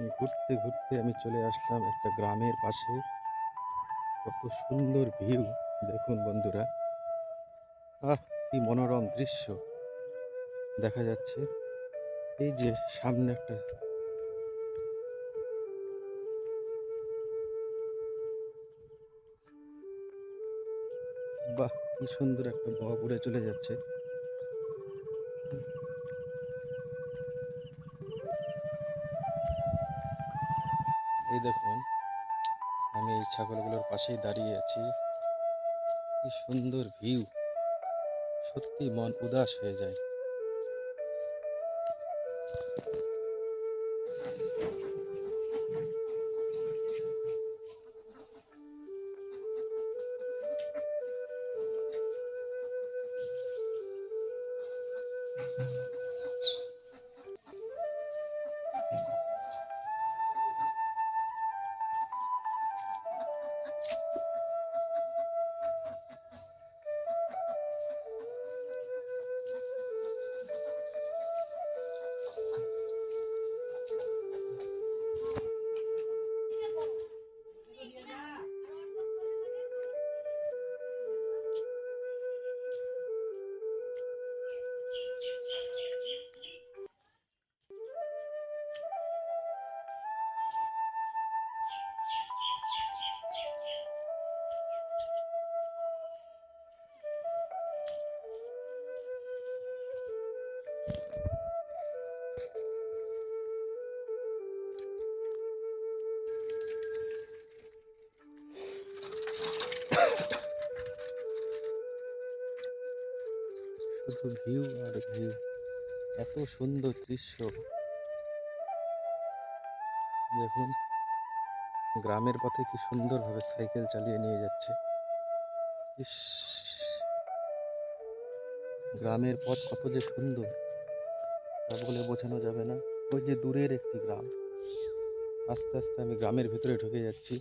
ঘুরতে ঘুরতে আমি চলে আসলাম একটা গ্রামের পাশে। কত সুন্দর ভিউ, দেখুন বন্ধুরা। আহ, কি মনোরম দৃশ্য। দেখা যাচ্ছে এই যে সামনে একটা বাহ, কি সুন্দর একটা বক উড়ে চলে যাচ্ছে। এই দেখুন, আমি এই ছাগলগুলোর পাশেই দাঁড়িয়ে আছি। কি সুন্দর ভিউ। সত্যি মন উদাস হয়ে যায়। শুধু ভিউ আর ভিউ। এত সুন্দর দৃশ্য। দেখুন, গ্রামের পথে কি সুন্দরভাবে সাইকেল চালিয়ে নিয়ে যাচ্ছে। ইস। গ্রামের পথ কত যে সুন্দর, তা বলে বোঝানো যাবে না। ওই যে দূরের একটি গ্রাম। আস্তে আস্তে আমি গ্রামের ভিতরে ঢুকে যাচ্ছি।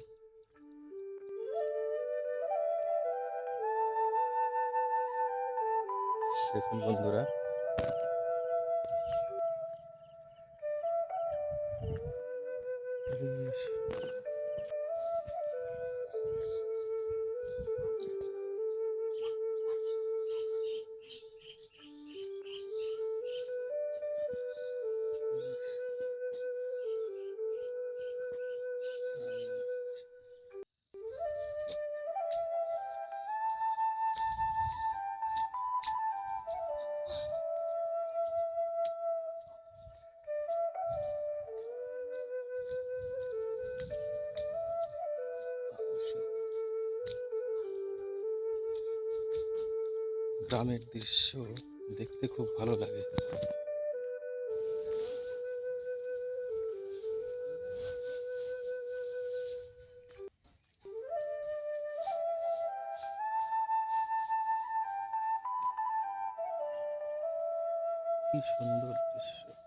দেখুন বন্ধুরা। ইস, গ্রামের দৃশ্য দেখতে খুব ভালো লাগে। কি সুন্দর দৃশ্য।